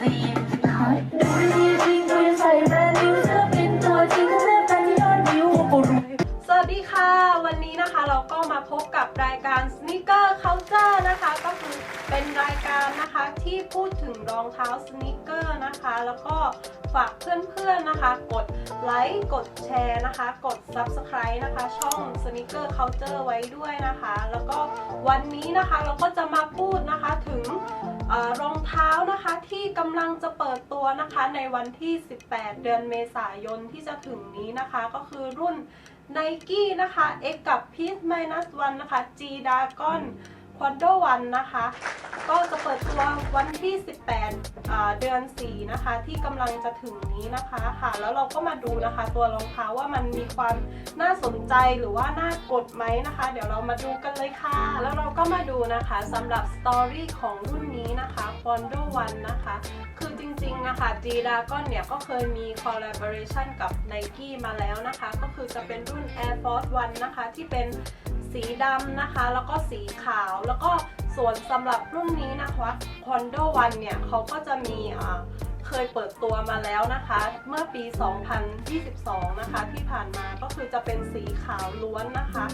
ส่แบรนด์นิวศิลปินตัวจริงของแม่แฟนยอดวิวก็รวยสวัสดีค่ะ วันนี้นะคะเราก็มาพบกับรายการ Sneaker Culture นะคะ ก็คือเป็นรายการนะคะที่พูดถึงรองเท้าสนิเกอร์นะคะ แล้วก็ฝากเพื่อนๆนะคะ กดไลค์กดแชร์นะคะ กด Subscribe นะคะ ช่อง Sneaker Culture ไว้ด้วยนะคะ แล้วก็วันนี้นะคะเราก็จะมาพูดนะคะถึง รองเท้านะคะที่กำลังจะเปิดตัวนะคะในวันที่ 18 เดือนเมษายนที่จะถึงนี้นะคะ ก็คือรุ่น Nike นะคะ X กับ Peace Minus One นะคะ G Dragon Quadro One นะคะ ก็จะเปิดตัววันที่ 18 เดือน 4 นะคะ ที่กำลังจะถึงนี้นะคะค่ะ แล้วเราก็มาดูนะคะ ตัวรองเท้าว่ามันมีความน่าสนใจหรือว่าน่ากดไหมนะคะ เดี๋ยวเรามาดูกันเลยค่ะ แล้วเราก็มาดูนะคะสำหรับสตอรี่ของรุ่นนี้นะคะ Quadro One นะคะ คือจริงๆนะคะ G Dragon เนี่ยก็เคยมี collaboration กับ Nike มาแล้วนะคะ ก็คือจะเป็นรุ่น Air Force One นะคะ ที่เป็น สีดำนะคะ แล้วก็สีขาว แล้วก็ส่วนสำหรับรุ่นนี้นะคะ Quadro One เนี่ยเขาก็จะมีเคยเปิดตัวมาแล้วนะคะ เมื่อปี 2022 นะคะ ที่ผ่านมาก็คือจะเป็นสีขาวล้วนนะคะ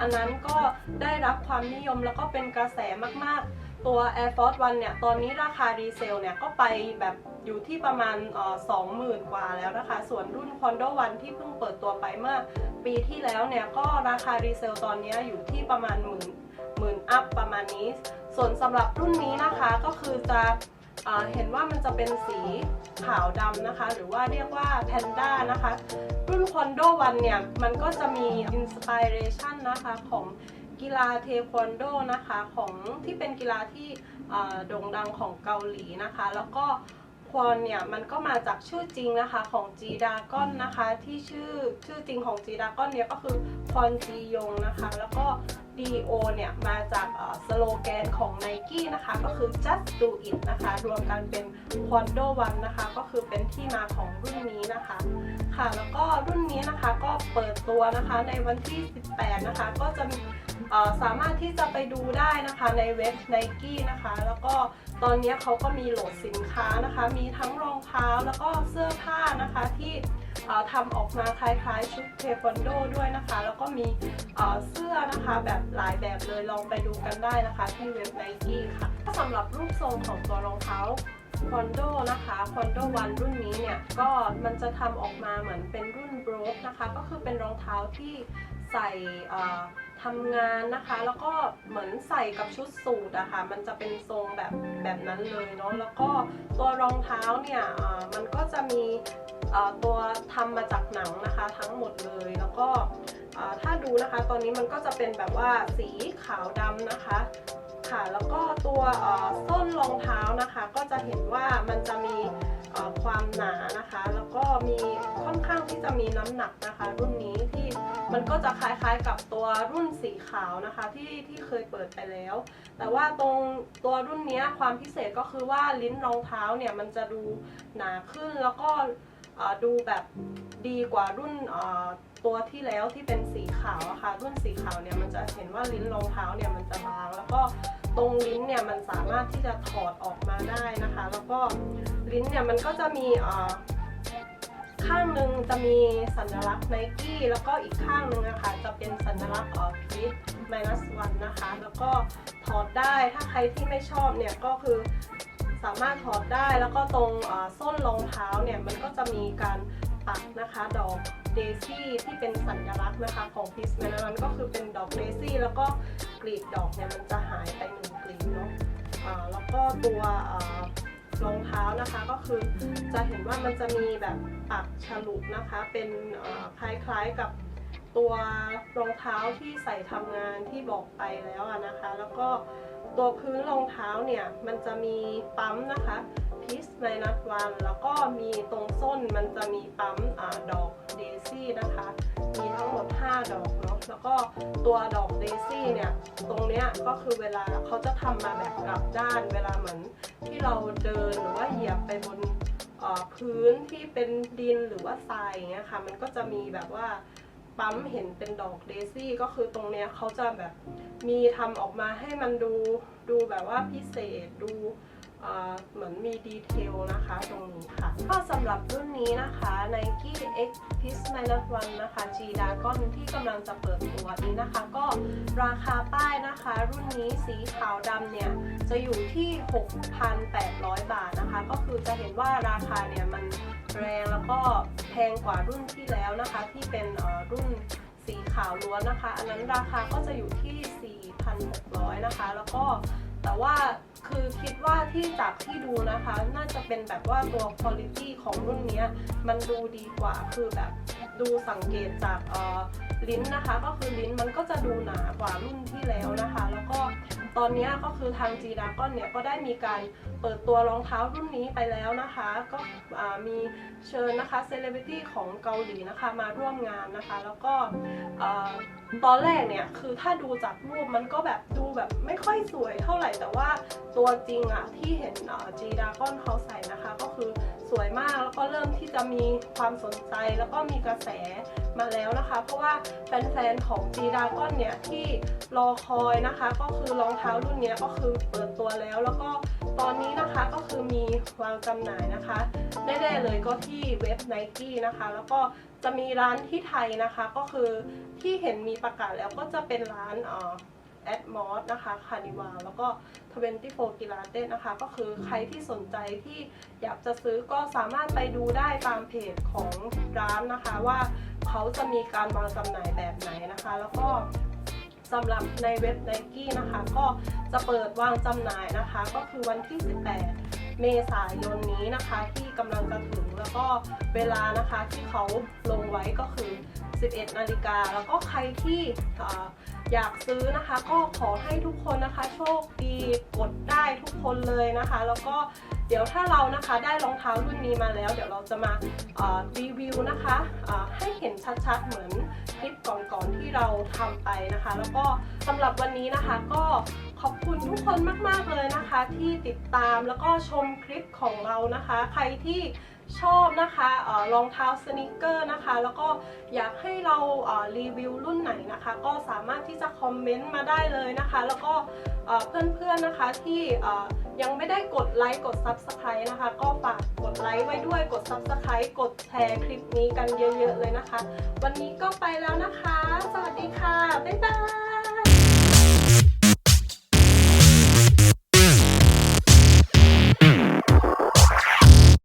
อันนั้นก็ได้รับความนิยมแล้วก็เป็นกระแสมากๆ ตัว Air Force One เนี่ย ตอนนี้ราคารีเซลเนี่ย ก็ไปแบบอยู่ที่ประมาณสองหมื่นกว่าแล้วนะคะ ส่วนรุ่น Condo One ที่เพิ่งเปิดตัวไปเมื่อปีที่แล้วเนี่ย ก็ราคารีเซลตอนนี้อยู่ที่ประมาณหมื่นหมื่นอัพประมาณนี้ ส่วนสำหรับรุ่นนี้นะคะก็คือจะเห็นว่ามันจะเป็นสีขาวดำนะคะ หรือว่าเรียกว่าแพนด้านะคะ รุ่น Condo One เนี่ย มันก็จะมีอินสปิเรชันนะคะของ กีฬาเทควันโดนะคะของที่เป็นกีฬาที่โด่งดังของเกาหลีนะคะ แล้วก็ควอนเนี่ยมันก็มาจากชื่อจริงนะคะของจีดากอนนะคะที่ชื่อชื่อจริงของจีดากอนเนี่ยก็คือคอนจียงนะคะ แล้วก็ DO เนี่ยมาจากสโลแกนของ Nike นะคะ ก็คือ just do it นะคะ รวมกันเป็น Quando One นะคะ ก็คือเป็นที่มาของรุ่นนี้นะคะ ค่ะ แล้วก็รุ่นนี้นะคะก็เปิดตัวนะคะในวันที่ 18 นะคะ ก็จะมีสามารถที่จะไปดูได้นะคะในเว็บ Nike นะคะ แล้วก็ตอนนี้เขาก็มีโหลดสินค้านะคะ มีทั้งรองเท้าแล้วก็เสื้อผ้านะคะที่ ทำออกมาคล้ายๆ ชุดเทควันโดด้วยนะคะ แล้วก็มีเสื้อนะคะแบบหลายแบบเลยลองไปดูกันได้นะคะ ที่เว็บไนกี้ค่ะถ้าสำหรับรูปทรงของตัวรองเท้าคอนโดนะคะคอนโดวันรุ่นนี้เนี่ยก็มันจะทำออกมาเหมือนเป็นรุ่นโบรกนะคะ ก็คือเป็นรองเท้าที่ใส่ ทำงานนะคะ แล้วก็เหมือนใส่กับชุดสูทอะคะ่ะมันจะเป็นทรงแบบแบบนั้นเลยเนาะแล้วก็ตัวรองเท้าเนี่ยมันก็จะมีตัวทำมาจากหนังนะคะ ทั้งหมดเลย แล้วก็ถ้าดูนะคะ ตอนนี้มันก็จะเป็นแบบว่าสีขาวดำนะคะค่ะแล้วก็ตัวส้นรองเท้านะคะ ก็จะเห็นว่ามันจะมีความหนานะคะ แล้วก็มีค่อนข้างที่จะมีน้ำหนักนะคะ รุ่นนี้ มันก็จะคล้ายๆกับตัวรุ่นสีขาวนะคะที่ที่เคยเปิดไปแล้ว แต่ว่าตรงตัวรุ่นนี้ความพิเศษก็คือว่าลิ้นรองเท้าเนี่ยมันจะดูหนาขึ้นแล้วก็ดูแบบดีกว่ารุ่นตัวที่แล้วที่เป็นสีขาวอะค่ะรุ่นสีขาวเนี่ยมันจะเห็นว่าลิ้นรองเท้าเนี่ยมันจะบาง แล้วก็ตรงลิ้นเนี่ยมันสามารถที่จะถอดออกมาได้นะคะ แล้วก็ลิ้นเนี่ยมันก็จะมีอ่อ ข้างหนึ่งจะมีสัญลักษณ์ไนกี้แล้วก็อีกข้างหนึ่งนะคะจะเป็นสัญลักษณ์ออพีท minus one นะคะ แล้วก็ถอดได้ถ้าใครที่ไม่ชอบเนี่ยก็คือสามารถถอดได้แล้วก็ตรงส้นรองเท้าเนี่ยมันก็จะมีการปักนะคะดอกเดซี่ที่เป็นสัญลักษณ์นะคะของพิสแมนนั้นก็คือเป็นดอกเดซี่แล้วก็กลีบดอกเนี่ยมันจะหายไปหนึ่งกลีบเนาะอ่าแล้วก็ตัว รองเท้านะคะก็คือจะเห็นว่ามันจะมีแบบปักฉลุนะคะ เป็นคล้ายๆกับตัวรองเท้าที่ใส่ทำงานที่บอกไปแล้วนะคะ แล้วก็ตัวพื้นรองเท้าเนี่ยมันจะมีปั๊มนะคะพิสไมนัสวันแล้วก็มีตรงส้นมันจะมีปั๊มอดอกเดซี่นะคะ มีทั้งหมด 5 ดอกเนาะแล้วก็ตัวดอกเดซี่เนี่ยตรงเนี้ยก็คือเวลาเขาจะทำมาแบบกลับด้านเวลาเหมือนที่เราเดินหรือว่าเหยียบไปบนพื้นที่เป็นดินหรือว่าทรายอย่างเงี้ยค่ะ มันก็จะมีแบบว่าปั๊มเห็นเป็นดอกเดซี่ก็คือตรงเนี้ยเขาจะแบบมีทำออกมาให้มันดูดูแบบว่าพิเศษดู เอ่อเหมือนมีดีเทลนะคะตรงนี้ค่ะ ก็สำหรับรุ่นนี้นะคะ Nike X Pis Minus One นะคะ G Dragon ที่กำลังจะเปิดตัวนี้นะคะ ก็ราคาป้ายนะคะ รุ่นนี้สีขาวดำเนี่ย จะอยู่ที่ 6,800 บาทนะคะ ก็คือจะเห็นว่าราคาเนี่ยมันแรงแล้วก็แพงกว่ารุ่นที่แล้วนะคะ ที่เป็นรุ่นสีขาวล้วนนะคะ อันนั้นราคาก็จะอยู่ที่ 4,600 นะคะ แล้วก็ แต่ว่าคือคิดว่าที่จากที่ดูนะคะ น่าจะเป็นแบบว่าตัวคุณภาพของรุ่นนี้มันดูดีกว่าคือแบบดูสังเกตจากลิ้นนะคะ ก็คือลิ้นมันก็จะดูหนากว่ารุ่นที่แล้วนะคะ แล้วก็ตอนนี้ก็คือทาง G Dragon เนี่ยก็ได้มีการเปิดตัวรองเท้ารุ่นนี้ไปแล้วนะคะ ก็มีเชิญนะคะเซเลบริตี้ของเกาหลีนะคะมาร่วมงานนะคะ แล้วก็ตอนแรกเนี่ยคือถ้าดูจากรูปมันก็แบบดูแบบไม่ค่อยสวยเท่าไหร่แต่ว่าตัวจริงอะที่เห็นเอ่อ G Dragon เขาใส่นะคะ ก็คือสวยมากแล้วก็เริ่มที่จะมีความสนใจแล้วก็มีกระแสมาแล้วนะคะ เพราะว่าแฟนๆของ G Dragon เนี่ยที่รอคอยนะคะ ก็คือรองเท้ารุ่นนี้ก็คือเปิดตัวแล้ว แล้วก็ตอนนี้นะคะก็คือมีวางจำหน่ายนะคะแน่ๆเลยก็ที่เว็บ Nike นะคะ แล้วก็จะมีร้านที่ไทยนะคะ ก็คือที่เห็นมีประกาศแล้วก็จะเป็นร้านอ่อ แอดมอสนะคะคานิวาแล้วก็ 24กิลาเต้นะคะ ก็คือใครที่สนใจที่อยากจะซื้อก็สามารถไปดูได้ตามเพจของร้านนะคะ ว่าเขาจะมีการวางจำหน่ายแบบไหนนะคะ แล้วก็สำหรับในเว็บ n i กี้นะคะ ก็จะเปิดวางจำหน่ายนะคะ ก็คือวันที่ 18 เมษายนนี้นะคะ ที่กำลังจะถึงแล้วก็เวลานะคะที่เขาลงไว้ก็คือ 11นาฬิกาแล้วก็ใครที่อยากซื้อนะคะ ก็ขอให้ทุกคนนะคะ โชคดีกดได้ทุกคนเลยนะคะ แล้วก็เดี๋ยวถ้าเรานะคะได้รองเท้ารุ่นนี้มาแล้ว เดี๋ยวเราจะมารีวิวนะคะให้เห็นชัดๆเหมือนคลิปก่อนๆที่เราทำไปนะคะ แล้วก็สำหรับวันนี้นะคะก็ขอบคุณทุกคนมากๆเลยนะคะ ที่ติดตามแล้วก็ชมคลิปของเรานะคะ ใครที่ ชอบนะคะรองเท้าสนิเกอร์นะคะ แล้วก็อยากให้เรารีวิวรุ่นไหนนะคะ ก็สามารถที่จะคอมเมนต์มาได้เลยนะคะ แล้วก็เพื่อนๆนะคะที่ยังไม่ได้กดไลค์กด Subscribe นะคะ ก็ฝากกดไลค์ไว้ด้วยกด Subscribe กดแชร์คลิปนี้กันเยอะๆเลยนะคะ วันนี้ก็ไปแล้วนะคะ สวัสดีค่ะ บ๊ายบาย